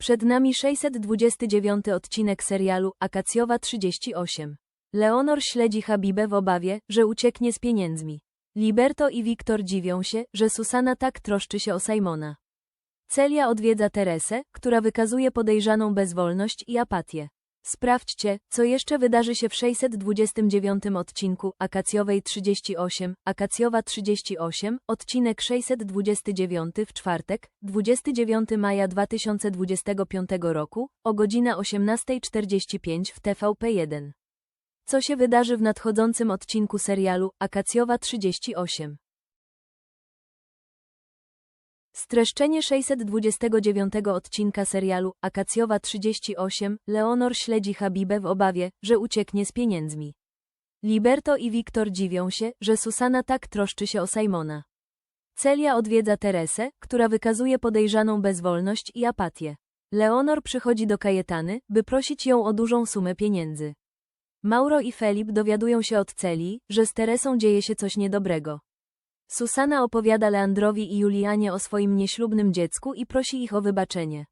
Przed nami 629 odcinek serialu Akacjowa 38. Leonor śledzi Habibę w obawie, że ucieknie z pieniędzmi. Liberto i Wiktor dziwią się, że Susana tak troszczy się o Simona. Celia odwiedza Teresę, która wykazuje podejrzaną bezwolność i apatię. Sprawdźcie, co jeszcze wydarzy się w 629 odcinku Akacjowej 38, Akacjowa 38, odcinek 629 w czwartek, 29 maja 2025 roku, o godzina 18.45 w TVP1. Co się wydarzy w nadchodzącym odcinku serialu Akacjowa 38? Streszczenie 629 odcinka serialu Akacjowa 38 Leonor śledzi Habibę w obawie, że ucieknie z pieniędzmi. Liberto i Wiktor dziwią się, że Susana tak troszczy się o Simona. Celia odwiedza Teresę, która wykazuje podejrzaną bezwolność i apatię. Leonor przychodzi do Kajetany, by prosić ją o dużą sumę pieniędzy. Mauro i Felip dowiadują się od Celii, że z Teresą dzieje się coś niedobrego. Susana opowiada Leandrowi i Julianie o swoim nieślubnym dziecku i prosi ich o wybaczenie.